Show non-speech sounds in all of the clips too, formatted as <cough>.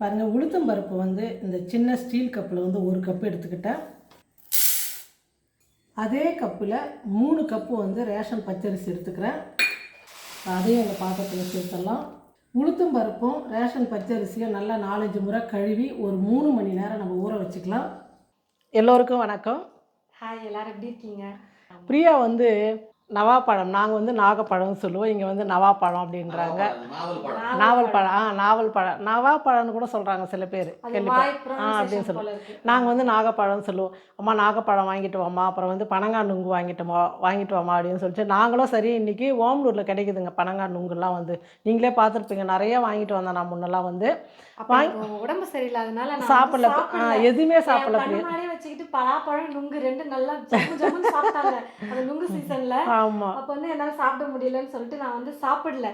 பாருங்கள் உளுத்தம் பருப்பு வந்து இந்த சின்ன ஸ்டீல் கப்பில் வந்து ஒரு கப்பு எடுத்துக்கிட்டேன் அதே கப்பில் மூணு கப்பு வந்து ரேஷன் பச்சரிசி எடுத்துக்கிறேன். அதையும் இந்த பாத்திரத்தில் சேர்த்துடலாம். உளுத்தம் பருப்பும் ரேஷன் பச்சரிசியும் நல்லா நாலஞ்சு முறை கழுவி ஒரு மூணு மணி நேரம் நம்ம ஊற வச்சுக்கலாம். எல்லோருக்கும் வணக்கம். ஹாய் எல்லாரும் எப்படி இருக்கீங்க? பிரியா வந்து நவாப்பழம். நாங்கள் வந்து நாகப்பழம்னு சொல்லுவோம். இங்கே வந்து நவாப்பழம் அப்படின்றாங்க. நாவல் பழம் ஆ நாவல் பழம் நவாப்பழம்னு கூட சொல்கிறாங்க சில பேர். கேள்விப்பா ஆ அப்படின்னு சொல்லுவோம். நாங்கள் வந்து நாகப்பழம்னு சொல்லுவோம். அம்மா நாகப்பழம் வாங்கிட்டு வாம்மா. அப்புறம் வந்து பனங்காய் நுங்கு வாங்கிட்டு வா வாங்கிட்டு வாம்மா அப்படின்னு சொல்லிட்டு நாங்களும் சரி இன்றைக்கி ஓமலூரில் கிடைக்குதுங்க பனங்காய் நுங்குலாம் வந்து. நீங்களே பார்த்துருப்பீங்க. நிறைய வாங்கிட்டு வந்தேன் நான் முன்னெல்லாம் வந்து. உடம்பு சரியில்லாதனால நான் சாப்பிடல. எதுவுமே சாப்பிடல. பலாப்பழம் நுங்கு ரெண்டு நல்லா ஜம்மு ஜம்முன்னு சாப்பிட்டாங்க. அந்த நுங்கு சீசன்ல அப்ப வந்து என்னால சாப்பிட முடியலன்னு சொல்லிட்டு நான் வந்து சாப்பிடல.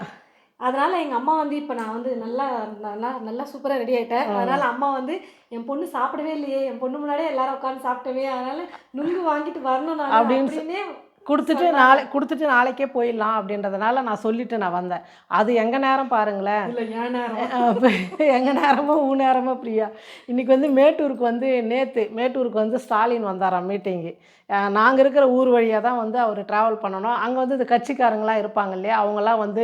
அதனால எங்க அம்மா வந்து இப்ப நான் வந்து நல்லா நல்லா நல்லா சூப்பரா ரெடி ஆயிட்டேன். அதனால அம்மா வந்து என் பொண்ணு சாப்பிடவே இல்லையே. என் பொண்ணு முன்னாடியே எல்லாரும் உட்காந்து சாப்பிட்டவே. அதனால நுங்கு வாங்கிட்டு வரணும் நான் அப்படின்னே கொடுத்துட்டு நாளை கொடுத்துட்டு நாளைக்கே போயிடலாம் அப்படின்றதுனால நான் சொல்லிட்டு நான் வந்தேன். அது எங்கள் நேரம் பாருங்களேன். எங்கள் நேரமோ. உன் நேரமோ பிரியா. இன்றைக்கி வந்து மேட்டூருக்கு வந்து நேற்று மேட்டூருக்கு வந்து ஸ்டாலின் வந்தாராம் மீட்டிங்கு நாங்கள் இருக்கிற ஊர் வழியாக தான் வந்து அவர் ட்ராவல் பண்ணணும். அங்கே வந்து இந்த கட்சிக்காரங்களாம் இருப்பாங்க இல்லையா? அவங்களாம் வந்து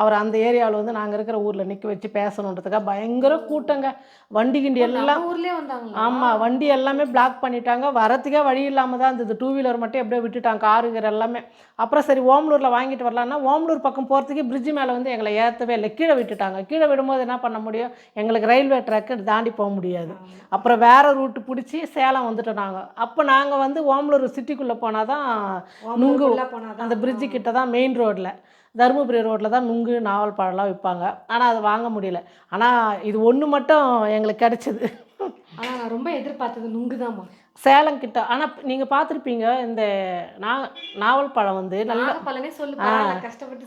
அவர் அந்த ஏரியாவில் வந்து நாங்கள் இருக்கிற ஊரில் நிற்க வச்சு பேசணுன்றதுக்காக பயங்கர கூட்டங்க. வண்டி கிண்டி எல்லாம் ஊர்லயே வந்தாங்களா? ஆமாம் வண்டி எல்லாமே பிளாக் பண்ணிட்டாங்க. வரத்துக்கே வழி இல்லாமல் தான் இருந்தது. டூ வீலர் மட்டும் எப்படியோ விட்டுட்டாங்க. காருங்கிற எல்லாமே. அப்புறம் சரி ஓமலூரில் வாங்கிட்டு வரலான்னா ஓமலூர் பக்கம் போகிறதுக்கு பிரிட்ஜ் மேலே வந்து எங்களை ஏற்றவே இல்லை. கீழே விட்டுட்டாங்க. கீழே விடும்போது என்ன பண்ண முடியும்? எங்களுக்கு ரயில்வே ட்ராக்கு தாண்டி போக முடியாது. அப்புறம் வேறு ரூட்டு பிடிச்சி சேலம் வந்துட்டோம் நாங்கள் அப்போ நாங்கள் வந்து ஓமலூர் சிட்டிக்குள்ளே போனால் தான் நுங்கு அந்த பிரிட்ஜு கிட்ட தான் மெயின் ரோட்டில் தருமபுரி ரோட்டில் தான் நுங்கு நாவல் பழம்லாம் விற்பாங்க. ஆனால் அது வாங்க முடியல. ஆனால் இது ஒன்று மட்டும் எங்களுக்கு கிடச்சிது. ஆனா நான் ரொம்ப எதிர்பார்த்தது நுங்குதாம்மா. சேலம் கிட்ட. ஆனால் நீங்கள் பார்த்துருப்பீங்க இந்த நா நாவல் பழம் வந்து நல்ல சொல்லு கஷ்டப்பட்டு.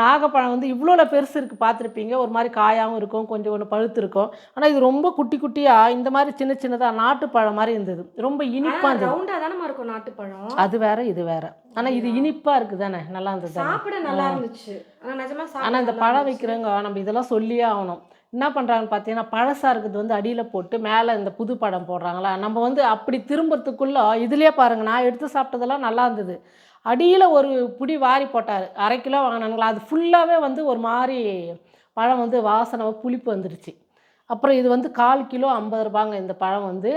நாகப்பழம் வந்து இவ்வளோ பெருசு இருக்குது பார்த்துருப்பீங்க ஒரு மாதிரி காயாகவும் இருக்கும் கொஞ்சம் ஒன்று பழுத்து இருக்கும். ஆனால் இது ரொம்ப குட்டி குட்டியாக இந்த மாதிரி சின்ன சின்னதாக நாட்டுப்பழம் மாதிரி இருந்தது. ரொம்ப இனிப்பாக இருந்தது. ரவுண்டா தானே இருக்கும் நாட்டுப்பழம் அது வேற இது வேற. ஆனால் இது இனிப்பாக இருக்குது தானே நல்லா இருந்தது சாப்பிட நல்லா இருந்துச்சு. ஆனா நிஜமா சாப்பிட ஆனால் இந்த பழம். வைக்கிறவங்க நம்ம இதெல்லாம் சொல்லியே ஆகணும். என்ன பண்ணுறாங்கன்னு பார்த்தீங்கன்னா பழசாக இருக்கிறது வந்து அடியில் போட்டு மேலே இந்த புது படம் போடுறாங்களா? நம்ம வந்து அப்படி திரும்புறதுக்குள்ளே இதுலேயே பாருங்கள் நான் எடுத்து சாப்பிட்டதெல்லாம் நல்லா இருந்தது. அடியில் ஒரு புடி வாரி போட்டார். அரை கிலோ வாங்கினாங்களா? அது ஃபுல்லாகவே வந்து ஒரு மாதிரி பழம் வந்து வாசனை புளிப்பு வந்துடுச்சு அப்புறம் இது வந்து கால் கிலோ ஐம்பது ரூபாங்க. இந்த பழம் வந்து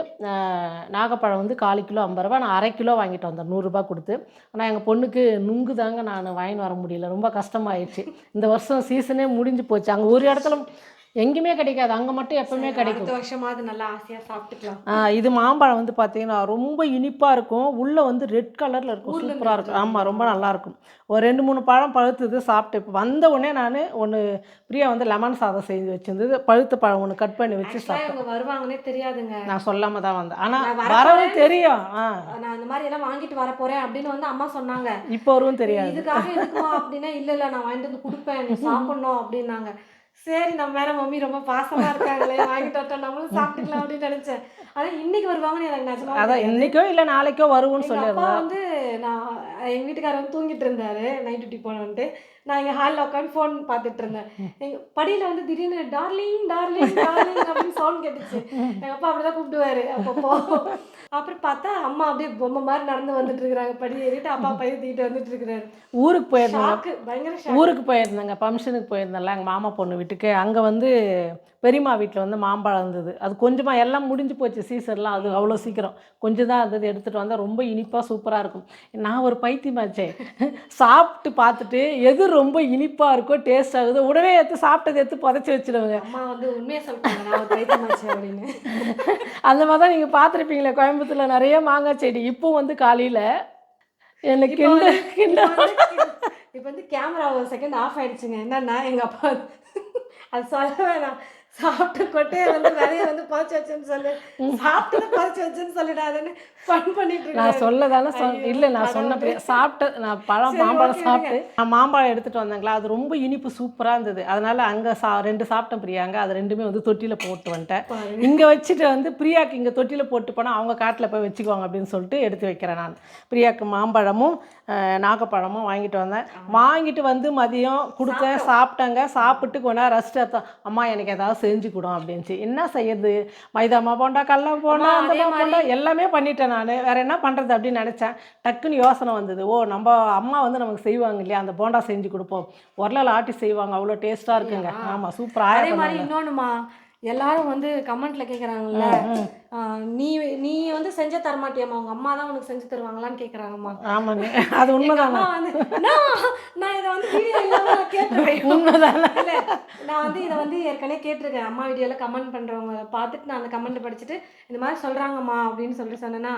நாகப்பழம் வந்து கால் கிலோ ஐம்பது ரூபா நான் அரை கிலோ வாங்கிட்டு வந்தேன் நூறுரூபா கொடுத்து. ஆனால் எங்கள் பொண்ணுக்கு நுங்கு தாங்க நான் வாங்கின்னு வர முடியல. ரொம்ப கஷ்டமாயிடுச்சு. இந்த வருஷம் சீசனே முடிஞ்சு போச்சு. அங்கே ஒரு இடத்துல எங்கேயுமே கிடைக்காது. அங்கே மட்டும் எப்பவுமே கிடைக்கும். அடுத்த வருஷமாவது நல்லா ஆசையா சாப்பிட்டுக்கலாம். இது மாம்பழம் வந்து பார்த்தீங்கன்னா ரொம்ப இனிப்பாக இருக்கும். உள்ளே வந்து ரெட் கலரில் இருக்கும். சூப்பராக இருக்கும். ஆமாம் ரொம்ப நல்லா இருக்கும். ஒரு ரெண்டு மூணு பழம் பழுத்தது சாப்பிட்டு இப்போ வந்த உடனே நான் ஒன்று பிரியா வந்து லெமன் சாதம் செஞ்சு வச்சிருந்தது. பழுத்த பழம் ஒன்று கட் பண்ணி வச்சு சாப்பிட்டேன் வருவாங்கன்னே தெரியாதுங்க. நான் சொல்லாமல் தான் வந்தேன். ஆனால். வரவும் தெரியும். ஆ. நான் இந்த மாதிரி எல்லாம் வாங்கிட்டு வர போறேன் அப்படின்னு வந்து அம்மா சொன்னாங்க. இப்போ வரவும் தெரியாது. இதுக்காக எதுக்குமா அப்படின்னா இல்ல இல்ல நான் வாங்கிட்டு வந்து கொடுப்பேன். சாப்பிடணும் அப்படின்னாங்க. சரி நம்ம மேல மம்மி ரொம்ப பாசமா இருக்காங்களே வாங்கிட்டு வரட்டும் நம்மளும் சாப்பிட்டுக்கலாம் அப்படின்னு நினைச்சேன். ஆனா இன்னைக்கு வருவாங்கன்னு எனக்கு நிஜமா அதான் இன்னைக்கோ இல்லை நாளைக்கோ வருவோம்னு சொல்லியிருந்தேன் வந்து நான் எங்க வீட்டுக்காரர் வந்து தூங்கிட்டு இருந்தாரு நைட் டியூட்டி போனோன்ட்டு நான் இங்க ஹாலில் உட்காந்து ஃபோன் பார்த்துட்டு இருந்தேன். எங்க படியில வந்து திடீர்னு டார்லிங் டார்லிங் டார்லிங் அப்படின்னு சவுண்ட் கேட்டுச்சு. எங்க அப்பா அப்படிதான் கூப்பிடுவாரு. அப்பப்போ அப்புறம் பார்த்தா அம்மா அப்படியே பொம்மை மாதிரி நடந்து வந்துட்டு இருக்கிறாங்க. படி ஏறிட்டு அப்பா பையன் தூக்கிட்டு வந்துட்டு இருக்கிறாரு. ஊருக்கு போயிருந்தாங்க பயங்கர ஊருக்கு போயிருந்தேங்க. ஃபங்க்ஷனுக்கு போயிருந்தேன்ல. எங்கள் மாமா பொண்ணு வீட்டுக்கு. அங்கே வந்து பெரியம்மா வீட்டில் வந்து மாம்பழம் இருந்தது. அது கொஞ்சமாக எல்லாம் முடிஞ்சு போச்சு சீசன்லாம் அது அவ்வளோ சீக்கிரம். கொஞ்சம் தான் இருந்தது. எடுத்துகிட்டு வந்தால் ரொம்ப இனிப்பாக சூப்பராக இருக்கும். நான் ஒரு பைத்தியமாச்சே. சாப்பிட்டு பார்த்துட்டு எது ரொம்ப இனிப்பாக இருக்கோ டேஸ்ட் ஆகுதோ உடனே எடுத்து சாப்பிட்டதை எடுத்து புதைச்சி வச்சிடுவேங்க அம்மா வந்து உண்மையை சொல்லிட்டாங்க. அப்படின்னு. அந்த மாதிரி தான் நீங்கள் பார்த்துருப்பீங்களே கோயம்புத்தூரில் நிறைய மாங்காய் செடி. இப்போ வந்து காலையில் எனக்கு இப்போ கிண்ட வந்து- கிண்ட இப்போ வந்து- இப்போ வந்து கேமரா ஒரு செகண்ட் ஆஃப் ஆயிடுச்சுங்க. என்னன்னா எங்க அப்பா அது சொல்ல வேணாம். சாப்பிட்டு கொட்டையை வந்து விதைய வந்து புதைச்சு வச்சேன்னு சொல்லு. சாப்பிட்டு புதைச்சு வச்சேன்னு சொல்லிடாதுன்னு ஃபன் பண்ணிட்டு நான் இருக்காரு. சொல்ல தானே சொல் இல்லை நான் சொன்ன சாப்பிட்டு நான் பழம் மாம்பழம் சாப்பிட்டு நான் மாம்பழம் எடுத்துகிட்டு வந்தேங்களா? அது ரொம்ப இனிப்பு சூப்பராக இருந்தது. அதனால் அங்கே சா ரெண்டு சாப்பிட்டேன் பிரியாங்க. அது ரெண்டுமே வந்து தொட்டியில் போட்டு வந்துட்டேன். இங்கே வச்சுட்டு வந்து பிரியாக்கு இங்கே தொட்டியில் போட்டு போனால் அவங்க காட்டில் போய் வச்சுக்குவாங்க அப்படின்னு சொல்லிட்டு எடுத்து வைக்கிறேன் நான். பிரியாக்கு மாம்பழமும் நாகப்பழமும் வாங்கிட்டு வந்தேன். வாங்கிட்டு வந்து மதியம் கொடுத்தேன் சாப்பிட்டேங்க. சாப்பிட்டு நேரம் ரெஸ்ட் எடுத்தோம் அம்மா எனக்கு ஏதாவது செஞ்சு கொடும் அப்படின்ச்சு. என்ன செய்யறது மைதாமா போண்டா கடல போண்டா அந்த போண்டா எல்லாமே பண்ணிட்டேன் நான். வேற என்ன பண்ணுறது அப்படின்னு நினச்சேன். டக்குன்னு யோசனை வந்தது. ஓ நம்ம அம்மா வந்து நமக்கு செய்வாங்க இல்லையா? அந்த போண்டா செஞ்சு கொடுப்போம். உரலால் ஆட்டி செய்வாங்க. அவ்வளோ டேஸ்ட்டாக இருக்குங்க. ஆமாம் சூப்பராக அதே மாதிரி இன்னொன்னுமா? எல்லாரும் வந்து கமெண்ட்ல கேக்குறாங்கல்ல. நீ நீ வந்து செஞ்சு தர மாட்டியாம்மா உங்க அம்மா தான் உனக்கு செஞ்சு தருவாங்களான்னு கேக்குறாங்கம்மா. ஆமாங்க. அது உண்மைதானே? நான் இதை வந்து கேட்டுருவேன். உண்மைதானே? நான் வந்து இதை வந்து ஏற்கனவே கேட்டிருக்கேன். அம்மா வீடியோல கமெண்ட் பண்றவங்க பார்த்துட்டு நான் அந்த கமெண்ட் படிச்சுட்டு இந்த மாதிரி சொல்றாங்கம்மா அப்படின்னு சொல்லி சொன்னேன்னா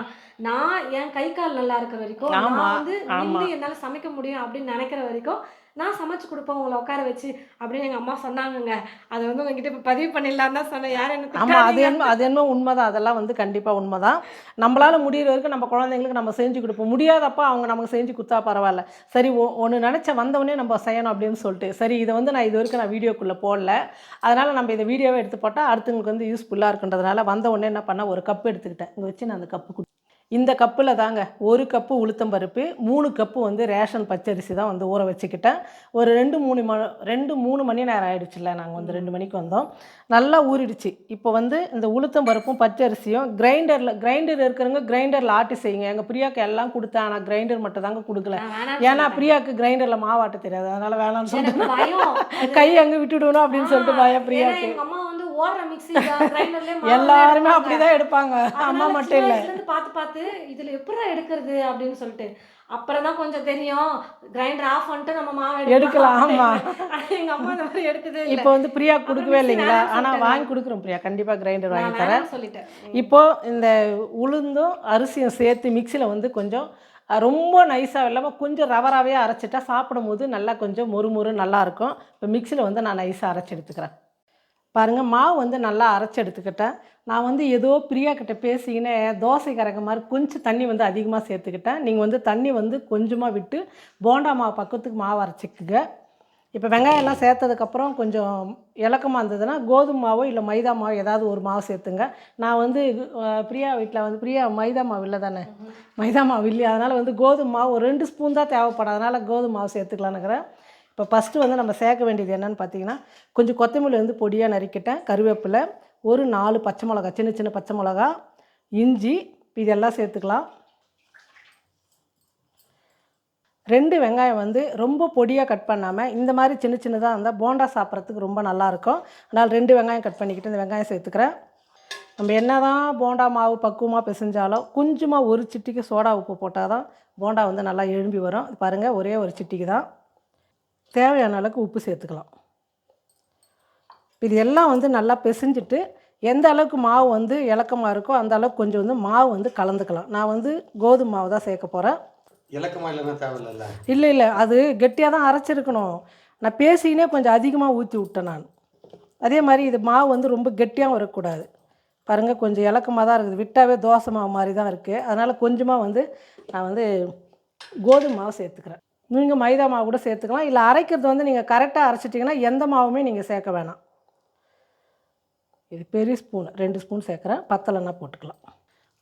நான் என் கை கால் நல்லா இருக்கிற வரைக்கும் நான் வந்து என்னால சமைக்க முடியும் அப்படின்னு நினைக்கிற வரைக்கும் நான் சமைச்சு கொடுப்பேன் உங்களை உட்கார வச்சு அப்படின்னு எங்க அம்மா சொன்னாங்கங்க. அதை வந்து உங்ககிட்ட இப்ப பதிவு பண்ணிடலாம் தான் சொன்னேன். யாரும் என்ன ஆமாம் அது. என்ன அது என்ன உண்மைதான். அதெல்லாம் வந்து கண்டிப்பாக உண்மைதான். நம்மளால் முடியிற வரைக்கும் நம்ம குழந்தைங்களுக்கு நம்ம செஞ்சு கொடுப்போம். முடியாதப்ப அவங்க நமக்கு செஞ்சு கொடுத்தா பரவாயில்ல. சரி ஒன்று நினச்ச வந்தவொடனே நம்ம செய்யணும் அப்படின்னு சொல்லிட்டு சரி இதை வந்து நான் இது வரைக்கும் நான் வீடியோக்குள்ளே போடல. அதனால் நம்ம இதை வீடியோவை எடுத்து போட்டால் அடுத்தவங்களுக்கு வந்து யூஸ்ஃபுல்லாக இருக்குன்றதுனால வந்த உடனே என்ன பண்ணேன் ஒரு கப் எடுத்துக்கிட்டேன். இங்கே வச்சு நான் அந்த கப்பு இந்த கப்பில் தாங்க ஒரு கப்பு உளுத்தம்பருப்பு மூணு கப்பு வந்து ரேஷன் பச்சரிசி தான் வந்து ஊற வச்சுக்கிட்டேன். ஒரு ரெண்டு மூணு ம ரெண்டு மூணு மணி நேரம் ஆயிடுச்சுல்ல நாங்கள் வந்து ரெண்டு மணிக்கு வந்தோம். நல்லா ஊறிடுச்சு. இப்போ வந்து இந்த உளுத்தம் பருப்பும் பச்சரிசியும் கிரைண்டரில் கிரைண்டர் இருக்கிறவங்க கிரைண்டரில் ஆட்டி செய்யுங்க. எங்கள் பிரியாக்கு எல்லாம் கொடுத்தேன் ஆனால் கிரைண்டர் மட்டும் தாங்க கொடுக்கல. ஏன்னா. பிரியாக்கு கிரைண்டரில் மாவாட்ட தெரியாது. அதனால வேணாம்னு சொல்லிட்டு கை அங்கே விட்டுடணும் அப்படின்னு சொல்லிட்டு பயம் ஏன்னா ஓடுற மிக்ஸி கிரைண்டர்லயே எல்லாருமே அப்படிதான் எடுப்பாங்க. அம்மா மட்டும் இல்லை. பார்த்து பார்த்து இதுல எப்படி எடுக்கிறது அப்படின்னு சொல்லிட்டு. அப்புறம் தான் கொஞ்சம் தெரியும். கிரைண்டர் ஆஃப் பண்ணிட்டு நம்ம மாவு எடுக்கலாம், ஆமா. <laughs> ஆனா எங்க அம்மா இந்த மாதிரி இல்லை. இப்போ வந்து பிரியா கொடுக்கவே இல்லைங்களா? சொல்லிட்டேன். வாங்கி கொடுக்குறோம் பிரியா. கண்டிப்பாக கிரைண்டர் வாங்கி தரேன். சொல்லிட்டேன். இப்போ இந்த உளுந்தும் அரிசியும் சேர்த்து மிக்சியில் வந்து கொஞ்சம் ரொம்ப நைஸாக இல்லாமல் கொஞ்சம் ரவராகவே அரைச்சிட்டா சாப்பிடும்போது நல்லா கொஞ்சம் மொறு மொறு நல்லா இருக்கும். இப்போ மிக்சியில் வந்து நான் நைஸாக அரைச்சி எடுத்துக்கிறேன். பாருங்கள் மாவு வந்து நல்லா அரைச்சி எடுத்துக்கிட்டேன். நான் வந்து ஏதோ பிரியா கிட்ட பேசிக்கினே தோசை கறக்க மாதிரி கொஞ்சம் தண்ணி வந்து அதிகமாக சேர்த்துக்கிட்டேன். நீங்கள் வந்து தண்ணி வந்து கொஞ்சமாக விட்டு போண்டா மாவு பக்கத்துக்கு மாவு அரைச்சிக்குங்க. இப்போ வெங்காயம் எல்லாம் சேர்த்ததுக்கப்புறம் கொஞ்சம் இலக்கமாக இருந்ததுன்னா கோதுமை மாவோ இல்லை மைதா மாவு ஏதாவது ஒரு மாவு சேர்த்துங்க. நான் வந்து பிரியா வீட்டில் வந்து பிரியா மைதா மாவு இல்லை தானே? மைதா மாவு இல்லையா? அதனால் வந்து கோதுமை மாவு ஒரு ரெண்டு ஸ்பூன் தான் தேவைப்படும். அதனால் கோதுமை மாவு சேர்த்துக்கலான்னுக்கிறேன் இப்போ ஃபஸ்ட்டு வந்து நம்ம சேர்க்க வேண்டியது என்னன்னு பார்த்தீங்கன்னா கொஞ்சம் கொத்தமல்லி வந்து பொடியாக நறுக்கிட்டேன் கருவேப்பிலை ஒரு நாலு பச்சை மிளகா சின்ன சின்ன பச்சை மிளகா இஞ்சி இதெல்லாம் சேர்த்துக்கலாம். ரெண்டு வெங்காயம் வந்து ரொம்ப பொடியாக கட் பண்ணாமல் இந்த மாதிரி சின்ன சின்னதாக இருந்தால் போண்டா சாப்பிட்றதுக்கு ரொம்ப நல்லாயிருக்கும் அதனால் ரெண்டு வெங்காயம் கட் பண்ணிக்கிட்டு இந்த வெங்காயம் சேர்த்துக்கிறேன். நம்ம என்ன தான் போண்டா மாவு பக்குவமாக பிசைஞ்சாலும் கொஞ்சமாக ஒரு சிட்டிக்கு சோடா உப்பு போட்டால் தான் போண்டா வந்து நல்லா எழும்பி வரும். பாருங்கள் ஒரே ஒரு சிட்டிக்கு தான். தேவையான அளவுக்கு உப்பு சேர்த்துக்கலாம். இது எல்லாம் வந்து நல்லா பிசைஞ்சிட்டு எந்த அளவுக்கு மாவு வந்து இலக்கமாக இருக்கோ அந்த அளவுக்கு கொஞ்சம் வந்து மாவு வந்து கலந்துக்கலாம். நான் வந்து கோதுமை மாவு தான் சேர்க்க போகிறேன் இலக்கமா இல்லைன்னா இல்லை இல்லை. அது கெட்டியாக தான் அரைச்சிருக்கணும். நான் பேசிக்கினே கொஞ்சம் அதிகமாக ஊற்றி விட்டேன் நான். அதே மாதிரி இது மாவு வந்து ரொம்ப கெட்டியாகவும் இருக்கக்கூடாது பாருங்கள் கொஞ்சம் இலக்கமாக தான் இருக்குது. விட்டாவே தோசை மாவு மாதிரி தான் இருக்குது அதனால் கொஞ்சமாக வந்து நான் வந்து கோதுமை மாவு சேர்த்துக்கிறேன். நீங்கள் மைதா மாவு கூட சேர்த்துக்கலாம். இல்லை அரைக்கிறது வந்து நீங்கள் கரெக்டாக அரைச்சிட்டிங்கன்னா எந்த மாவுமே நீங்கள் சேர்க்க வேணாம். இது பெரிய ஸ்பூன் ரெண்டு ஸ்பூன் சேர்க்குறேன். பத்தலைன்னா போட்டுக்கலாம்.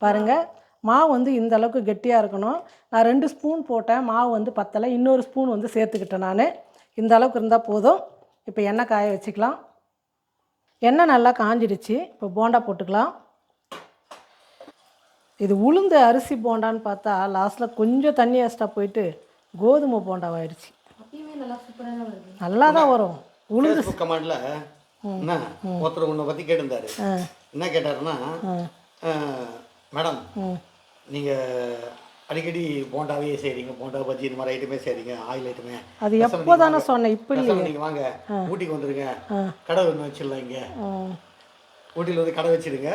பாருங்கள் மாவு வந்து இந்த அளவுக்கு கெட்டியாக இருக்கணும். நான் ரெண்டு ஸ்பூன் போட்டேன். மாவு வந்து பத்தலை. இன்னொரு ஸ்பூன் வந்து சேர்த்துக்கிட்டேன் நான். இந்த அளவுக்கு இருந்தால் போதும். இப்போ எண்ணெய் காய வச்சுக்கலாம். எண்ணெய் நல்லா காஞ்சிடுச்சு. இப்போ போண்டா போட்டுக்கலாம். இது உளுந்து அரிசி போண்டான்னு பார்த்தா லாஸ்ட்டில் கொஞ்சம் தண்ணி எக்ஸ்ட்ரா போயிட்டு கோதுமை போண்டாவாயிடுச்சு நல்லா தான் வரும். உளுந்து கமெண்ட்ல என்ன? ஒருத்தர் உன்னை பத்தி கேட்டிருந்தாரு. என்ன கேட்டாருன்னா மேடம் நீங்க அடிக்கடி போண்டாவே செய்றீங்க போண்டா பஜ்ஜி இந்த மாதிரி ஐட்டமே செய்றீங்க ஆயில் ஐட்டமே அது எப்போ தானே வாங்க. சொன்னேன் இப்போ பேசாம இல்லையே நீங்க வாங்க. ஊட்டிக்கு வந்துருங்க. கடை ஒன்று வச்சிடலாம் இங்க. ஊட்டியில் வந்து கடை வச்சிடுங்க.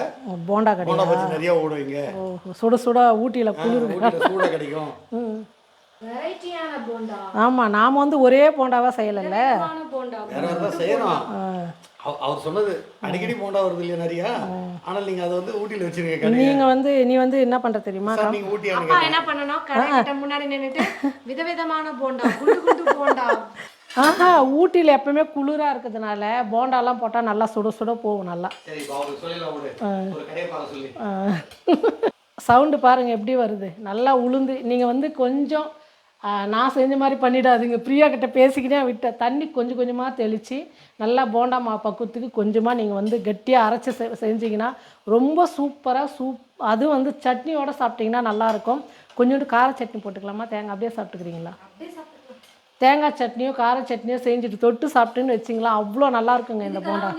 போண்டா கடை போண்டா பஜ்ஜி நிறைய ஓடுவீங்க சுட சுட ஊட்டியில் குளிர் ஊட்டியில் சூடாக கிடைக்கும். ஆமாம் நாம் வந்து ஒரே போண்டாவாக செய்யலைல்ல? அவர் சொன்னது அடிக்கடி போண்டா வருது இல்லையா நிறையா? ஆனால் நீங்க அதை வந்து ஊட்டியில் வச்சிருக்க கடை நீங்கள் வந்து நீ வந்து என்ன பண்ணுற தெரியுமா? என்ன பண்ணணும்? முன்னாடி நின்னுட்டு விதவிதமான போண்டா குண்டு குண்டு போண்டா. ஆஹா ஊட்டியில் எப்பவுமே குளிராக இருக்கிறதுனால போண்டாலாம் போட்டால் நல்லா சுட சுட போகும் நல்லா. சவுண்டு பாருங்கள் எப்படி வருது. நல்லா உளுந்து. நீங்கள் வந்து கொஞ்சம் நான் செஞ்ச மாதிரி பண்ணிடாதீங்க. பிரியா கிட்ட பேசிக்கிட்டே விட்டேன் தண்ணி கொஞ்சம் கொஞ்சமாக தெளித்து நல்லா போண்டா மா பக்குவத்துக்கு கொஞ்சமாக நீங்கள் வந்து கெட்டியாக அரைச்சி செ செஞ்சீங்கன்னா ரொம்ப சூப்பராக சூப் அதுவும் வந்து சட்னியோட சாப்பிட்டிங்கன்னா நல்லாயிருக்கும். கொஞ்சோண்டு கார சட்னி போட்டுக்கலாமா? தேங்காய் அப்படியே சாப்பிட்டுக்கிறீங்களா? தேங்காய் சட்னியோ கார சட்னியோ செஞ்சுட்டு தொட்டு சாப்பிட்டுன்னு வச்சிங்களா அவ்வளோ நல்லா இருக்குங்க இந்த போண்டா.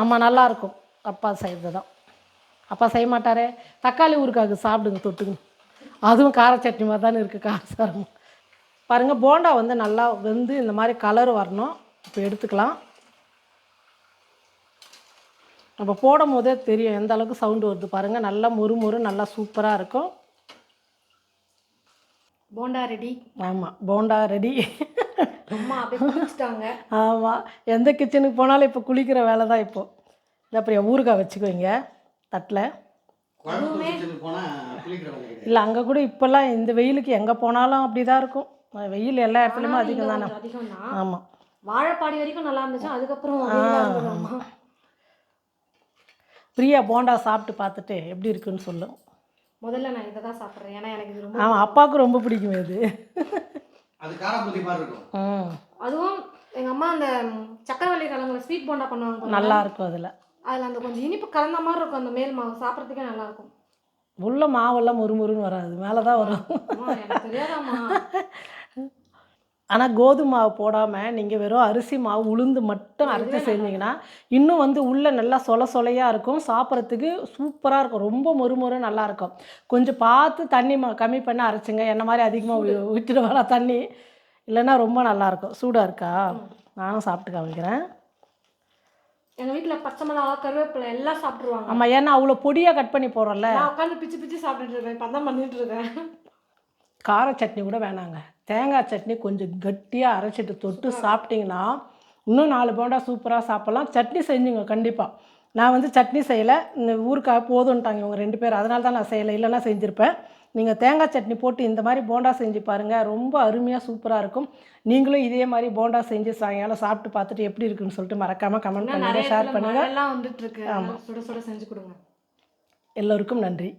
ஆமாம் நல்லாயிருக்கும் அப்பா செய்கிறது தான் அப்பா செய்ய மாட்டாரே. தக்காளி ஊறுகாக்கு சாப்பிடுங்க தொட்டுங்க அதுவும் கார சட்னி மாதிரி தானே இருக்குது காரசாரம் பாருங்கள் போண்டா வந்து நல்லா வெந்து இந்த மாதிரி கலர் வரணும். இப்போ எடுத்துக்கலாம். நம்ம போடும் போதே தெரியும் எந்த அளவுக்கு சவுண்டு வருது பாருங்கள் நல்லா மொறு மொறு நல்லா சூப்பராக இருக்கும். போண்டா ரெடி ஆமாம் போண்டா ரெடி அம்மா குளிச்சுட்டாங்க. ஆமாம் எந்த கிச்சனுக்கு போனாலும் இப்போ குளிக்கிற வேலை தான் இப்போது இந்த அப்புறம் ஊறுகாய் வச்சுக்கோங்க தட்டில். இல்லை அங்கே கூட இப்போல்லாம் இந்த வெயிலுக்கு எங்கே போனாலும் அப்படி தான் இருக்கும். வெயில் எல்லா இடத்துலையுமே அதிகம் தானே ஆமாம் வாழைப்பாடி வரைக்கும் நல்லா இருந்துச்சு. அதுக்கப்புறம். பிரியா போண்டா சாப்பிட்டு பார்த்துட்டு எப்படி இருக்குன்னு சொல்லும் முதல்ல நான் இதை தான் சாப்பிட்றேன். ஏன்னா எனக்கு இது ரொம்ப ஆமாம் அப்பாவுக்கு ரொம்ப பிடிக்கும் இது. அது மாதிரி இருக்கும். அதுவும் எங்க அம்மா அந்த சக்கரவள்ளி கிழங்குல ஸ்வீட் போண்டா பண்ணுவாங்க. நல்லா இருக்கும் அதில். அதுல அந்த கொஞ்சம் இனிப்பு கலந்த மாதிரி இருக்கும் அந்த மேல் மாவு. சாப்பிட்றதுக்கே நல்லா இருக்கும் உள்ள மாவெல்லாம் முறுமுறுன்னு வராது. மேலே தான் வரும். அம்மா, எனக்கு தெரியாதாம்மா. ஆனால் கோதுமை மாவு போடாமல் நீங்கள் வெறும் அரிசி மாவு உளுந்து மட்டும் அரைச்சி செஞ்சீங்கன்னா இன்னும் வந்து உள்ளே நல்லா சொல சொலையாக இருக்கும். சாப்பிட்றதுக்கு சூப்பராக இருக்கும். ரொம்ப மொறுமொறு நல்லா இருக்கும் கொஞ்சம் பார்த்து தண்ணி ம கம்மி பண்ணி அரைச்சிங்க. என்ன மாதிரி அதிகமாக விட்டுட்டு வரா தண்ணி? இல்லைன்னா ரொம்ப நல்லாயிருக்கும். சூடாக இருக்கா? நானும் சாப்பிட்டு காமிக்கிறேன். எங்க வீட்ல பச்சை மிளகா கருவேப்பிலை எல்லாம் சாப்பிட்டுருவாங்க. ஆமாம் ஏன்னா அவ்வளோ பொடியாக கட் பண்ணி போடுறோம்ல. நான் உட்காந்து பிச்சு பிச்சு சாப்பிட்டுட்டு இருக்கேன் இப்போ தான் பண்ணிட்டு இருக்கேன். கார சட்னி கூட வேணாங்க. தேங்காய் சட்னி கொஞ்சம் கட்டியாக அரைச்சிட்டு தொட்டு சாப்பிட்டிங்கன்னா இன்னும் நாலு போண்டா சூப்பராக சாப்பிட்லாம். சட்னி செஞ்சுங்க கண்டிப்பாக நான் வந்து சட்னி செய்யலை. இந்த ஊருக்காக போதுன்ட்டாங்க இவங்க ரெண்டு பேர் அதனால தான் நான் செய்யலை. இல்லைன்னா செஞ்சுருப்பேன். நீங்கள் தேங்காய் சட்னி போட்டு இந்த மாதிரி போண்டா செஞ்சு பாருங்கள் ரொம்ப அருமையாக சூப்பராக இருக்கும். நீங்களும் இதே மாதிரி போண்டா செஞ்சு சாயங்காலம் சாப்பிட்டு பார்த்துட்டு எப்படி இருக்குன்னு சொல்லிட்டு மறக்காமல் கமெண்ட் பண்ணுங்கள் ஷேர் பண்ணுங்கள் மழைலாம் வந்துட்டு இருக்கு. அதனால சுட சுட செஞ்சு கொடுங்க. எல்லோருக்கும் நன்றி.